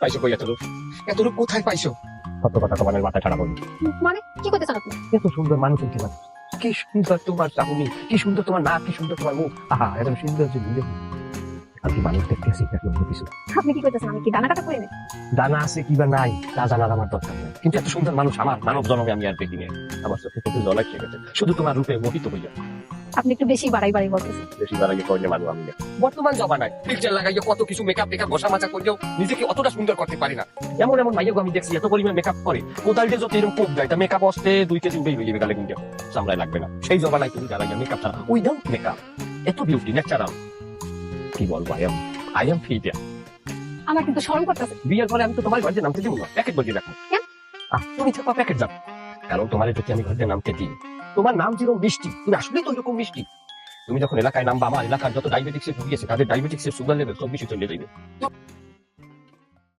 পাইছো কই এত রূপ এত রূপ কোথায় পাইছো? কত কথা তোমার মাথায় ঠাড়া পড়বে মানে কি করতে চান আপনি? এত সুন্দর মানুষ কি মানে কি সুন্দর তোমার চাহুনি কি সুন্দর তোমার নাক কি সুন্দর তোমার মুখ। আহা এত সুন্দর যে নিজে আমি মানুষ দেখতেছি এখন কিছু? আপনি কি করতেছেন? আমি কি ডানা কাটা করে নেই? দানা আছে কিবা নাই তা জানার আমার দরকার নেই। কিন্তু এত সুন্দর মানুষ আমার মানব জন্মে আমি আর দেখিনি আমার চোখে চোখে জলাই খেয়ে গেছে। শুধু তোমার রূপে মোহিত হইয়া। আপনি একটু বেশি বাড়াই বাড়াই বলতেছেন। বেশি মানুষ আমি বর্তমান জমানায় লাগাইয়া কত কিছু মেকআপ টেকআপ বসা মাজা করলেও নিজেকে অতটা সুন্দর করতে পারি না। এমন এমন আমি দেখছি এত পরিমাণ মেকআপ করে। কোদাল দিয়ে যদি এরকম কোপ দেয় তা মেকআপ আসতে দুই কেজি উঠেই হয়ে যাবে গালে কিন্তু চামড়ায় লাগবে না। সেই জমানায় তুমি মেকআপ ছাড়া উইদাউট মেকআপ এত বিউটি ন্যাচারাল কি বলব I am I am fit আমার কিন্তু শরম করতেছে। বিয়ের পরে আমি তো তোমার ঘরে নামতে দিব না। প্যাকেট কেন? আহ, তুমি প্যাকেট যাও কারণ তোমার যদি আমি ঘরে নামতে দিই। তোমার নাম যেরকম মিষ্টি, তুমি আসলে তো এরকম মিষ্টি। তুমি যখন এলাকায় নামবা আমার এলাকার যত ডায়াবেটিক্সের ভুগিয়েছে তাদের ডায়াবেটিক্সের সুগার লেভেল কম বেশি চলে যাবে